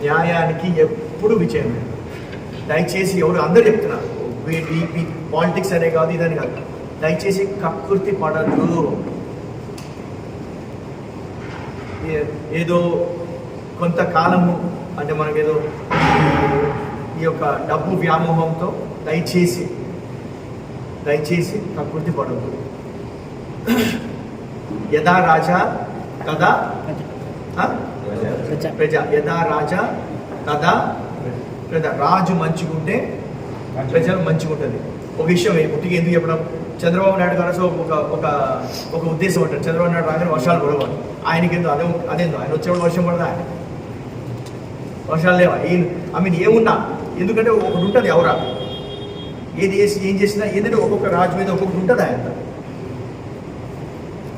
న్యాయానికి ఎప్పుడు విజయమే దయచేసి ఎవరు అందరు చెప్తున్నారు వీటి పాలిటిక్స్ అనే కాదు ఇదని కాదు. దయచేసి కకృతి పడద్దు. ఏదో కొంతకాలము అంటే మనకేదో ఈ యొక్క డబ్బు వ్యామోహంతో దయచేసి దయచేసి కకృతి పడద్దు. యథా రాజా కదా ప్రజ. యథా రాజా కదా ప్రజ. రాజు మంచిగుంటే ప్రజలు మంచిగా ఉంటుంది. ఒక విషయం పుట్టికి ఎందుకు చెప్పడం? చంద్రబాబు నాయుడు గారు సో ఒక ఒక ఒక ఉద్దేశం ఉంటుంది చంద్రబాబు నాయుడు రాగానే వర్షాలు పడవాలి. ఆయనకి ఎందుకు అదే అదేందో. ఆయన వచ్చేవాడు వర్షం పడదా? ఆయన వర్షాలు లేవా? ఏం ఐ మీన్ ఏమున్నా? ఎందుకంటే ఒకటి ఉంటుంది ఎవరా ఏది చేసి ఏం చేసినా ఏంటంటే ఒక్కొక్క రాజు మీద ఒక్కొక్కటి ఉంటుంది ఆయన.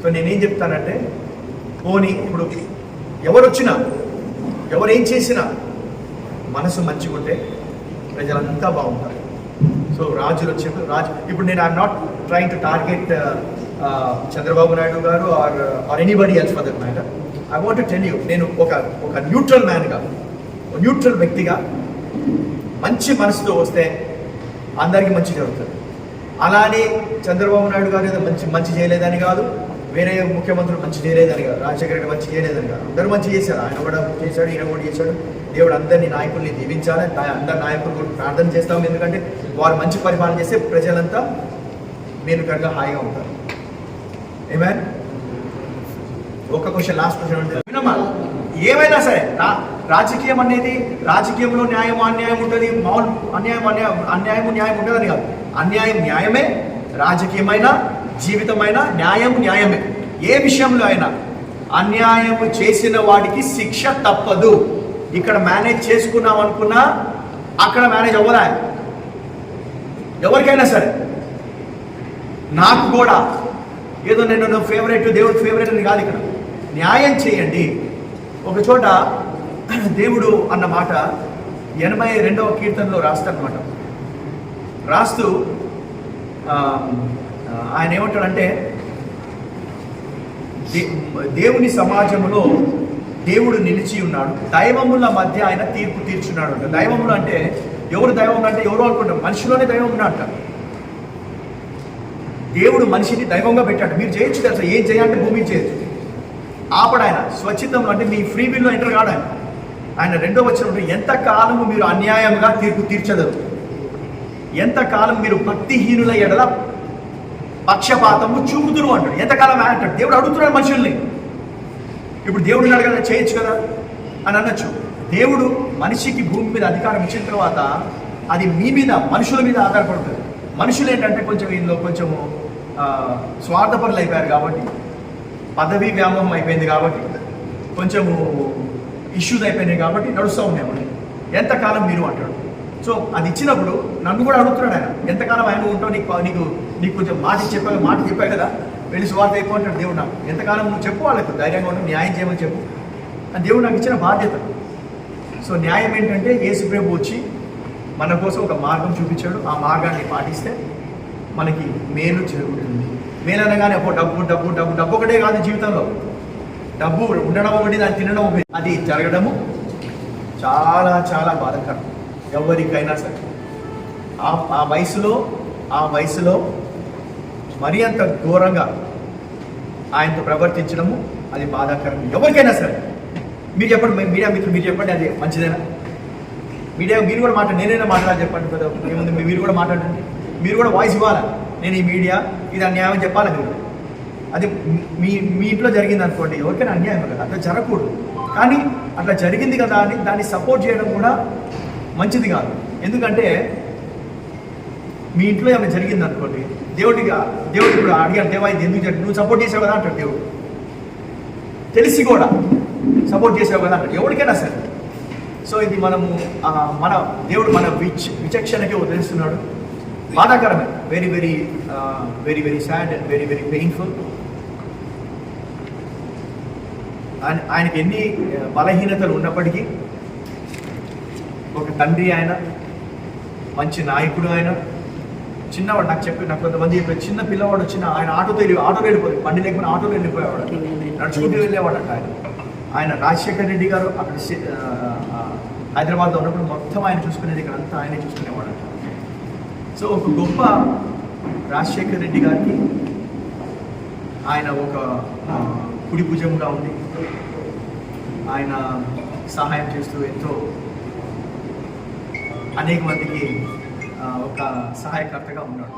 సో నేనేం చెప్తానంటే పోనీ ఇప్పుడు ఎవరు వచ్చినా ఎవరేం ఏం చేసినా మనసు మంచిగా ఉంటే ప్రజలంతా బాగుంటారు. సో రాజులు వచ్చినప్పుడు రాజు ఇప్పుడు నేను I'm not trying to target Chandrababu Naidu garu or or anybody else for that matter I want tell you నేను ఒక ఒక న్యూట్రల్ మ్యాన్గా న్యూట్రల్ వ్యక్తిగా మంచి మనసుతో వస్తే అందరికీ మంచి జరుగుతుంది. అలానే చంద్రబాబు నాయుడు గారు ఏదో మంచి మంచి చేయలేదని కాదు. వేరే ముఖ్యమంత్రులు మంచి చేయలేదని కాదు రాజశేఖర రెడ్డి మంచి చేయలేదని కాదు. అందరూ మంచి చేశారు. ఆయన కూడా చేశాడు ఈయన కూడా చేశాడు. దేవుడు అందరినీ నాయకుల్ని దీవించాలి. అందరి నాయకులు కూడా ప్రార్థన చేస్తాం. ఎందుకంటే వారు మంచి పరిపాలన చేస్తే ప్రజలంతా మీరు కనుక హాయిగా ఉంటారు. ఏమే ఒక క్వశ్చన్ లాస్ట్ క్వశ్చన్ ఉంటుంది వినమ్మా. ఏమైనా సరే రా రాజకీయం అనేది రాజకీయంలో న్యాయం అన్యాయం ఉంటుంది. మామూలు అన్యాయం అన్యాయం అన్యాయం న్యాయం ఉంటుందని కాదు. అన్యాయం న్యాయమే రాజకీయమైన జీవితమైన న్యాయం న్యాయమే. ఏ విషయంలో అయినా అన్యాయం చేసిన వాడికి శిక్ష తప్పదు. ఇక్కడ మేనేజ్ చేసుకున్నాం అనుకున్నా అక్కడ మేనేజ్ అవ్వదా ఎవరికైనా సరే. నాకు కూడా ఏదో నేను ఫేవరెట్ దేవుడు ఫేవరెట్ అని కాదు ఇక్కడ. న్యాయం చేయండి. ఒక చోట దేవుడు అన్న మాట ఎనభై రెండవ కీర్తనలో రాస్తారనమాట రాస్తూ ఆయన ఏమంటాడంటే దే- దేవుని సమాజంలో దేవుడు నిలిచి ఉన్నాడు. దైవముల మధ్య ఆయన తీర్పు తీర్చున్నాడు అంట దైవములు అంటే ఎవరు దైవం అంటే ఎవరు అనుకుంటారు మనిషిలోనే దైవం ఉన్నట్ట దేవుడు మనిషిని దైవంగా పెట్టాడు. మీరు చేయొచ్చు తెలుసా? ఏం చేయాలంటే భూమి చేయొచ్చు. ఆపడాయన స్వచ్ఛందంలో అంటే మీ ఫ్రీ బిల్లో ఎంటర్ కాడు ఆయన. ఆయన రెండో వచ్చినప్పుడు ఎంత కాలము మీరు అన్యాయంగా తీర్పు తీర్చదరు ఎంతకాలం మీరు భక్తిహీనుల ఎడల పక్షపాతము చూపుదురు అంటాడు. ఎంతకాలం అంటాడు. దేవుడు అడుగుతున్నాడు మనుషుల్ని. ఇప్పుడు దేవుడిని అడగాలని చేయొచ్చు కదా? అని అనొచ్చు. దేవుడు మనిషికి భూమి మీద అధికారం ఇచ్చిన తర్వాత అది మీ మీద మనుషుల మీద ఆధారపడుతుంది. మనుషులు ఏంటంటే కొంచెం వీళ్ళు కొంచెము స్వార్థపరులు అయిపోయారు కాబట్టి పదవి వ్యామోహం అయిపోయింది కాబట్టి కొంచెము ఇష్యూస్ అయిపోయినాయి కాబట్టి నడుస్తూ ఉన్నాయి ఎంతకాలం మీరు అంటాడు. సో అది ఇచ్చినప్పుడు నన్ను కూడా అడుగుతున్నాడు ఆయన. ఎంతకాలం ఆయన ఉంటావు నీకు నీకు నీకు కొంచెం మాట చెప్పా మాట చెప్పా కదా? వెళ్ళి స్వార్థ ఎక్కువ అంటాడు దేవుడు నాకు. ఎంతకాలం నువ్వు చెప్పు వాళ్ళకు ధైర్యంగా ఉండు న్యాయం చేయమని చెప్పు. అని దేవుడు నాకు ఇచ్చిన బాధ్యత. సో న్యాయం ఏంటంటే యేసు ప్రభు వచ్చి మన కోసం ఒక మార్గం చూపించాడు. ఆ మార్గాన్ని పాటిస్తే మనకి మేలు జరుగుతుంది. మేలు అనగానే అప్పుడు డబ్బు డబ్బు డబ్బు డబ్బు ఒకటే కాదు జీవితంలో. డబ్బు ఉండడం ఒకటి దాన్ని తినడం ఒకటి. అది జరగడము చాలా చాలా బాధకరం. ఎవరికైనా సరే. ఆ ఆ వయసులో ఆ వయసులో మరీ అంత ఘోరంగా ఆయనతో ప్రవర్తించడము అది బాధాకరం. ఎవరికైనా సరే. మీరు చెప్పండి మీ- మీడియా మిత్రులు మీరు చెప్పండి అది మంచిదేనా? మీడియా మీరు కూడా మాట్లాడి నేనైనా మాట్లాడాలి చెప్పండి కదా. ఏముంది మీరు కూడా మాట్లాడండి. మీరు కూడా వాయిస్ ఇవ్వాలా? నేను ఈ మీడియా ఇది అన్యాయం చెప్పాలి మీరు? అది మీ మీ ఇంట్లో జరిగింది అనుకోండి ఎవరికైనా అన్యాయం కదా? అట్లా జరగకూడదు. కానీ అట్లా జరిగింది కదా అని దాన్ని సపోర్ట్ చేయడం కూడా మంచిది కాదు. ఎందుకంటే మీ ఇంట్లో ఏమైనా జరిగింది అనుకోండి దేవుడిగా దేవుడు ఇప్పుడు అడిగాడు దేవా ఇది ఎందుకు జరిగింది? నువ్వు సపోర్ట్ చేసావు కదా? అంటాడు దేవుడు. తెలిసి కూడా సపోర్ట్ చేసావు కదా అంటాడు. ఎవరికైనా సరే. సో ఇది మనము మన దేవుడు మన విచ్ విచక్షణకే వదిలిస్తున్నాడు. బాధాకరమే. Very very very very sad and very very painful ఆయన ఆయనకి ఎన్ని బలహీనతలు ఉన్నప్పటికీ ఒక తండ్రి ఆయన మంచి నాయకుడు ఆయన చిన్నవాడు నాకు చెప్పి నాకు కొంతమంది చెప్పారు చిన్న పిల్లవాడు వచ్చిన ఆయన ఆటోతో వెళ్ళి ఆటోలో వెళ్ళిపోయి బండి లేకుండా ఆటోలో వెళ్ళిపోయేవాడు నడుచుకుంటూ వెళ్ళేవాడట ఆయన. ఆయన రాజశేఖర్ రెడ్డి గారు అక్కడ హైదరాబాద్లో ఉన్నప్పుడు మొత్తం ఆయన చూసుకునేది ఇక్కడ అంతా ఆయనే చూసుకునేవాడు సో ఒక గొప్ప రాజశేఖర్ రెడ్డి గారికి ఆయన ఒక కుడి భుజంగా ఉంది. ఆయన సహాయం చేస్తూ ఎంతో అనేక మందికి ఒక సహాయకర్తగా ఉన్నాడు.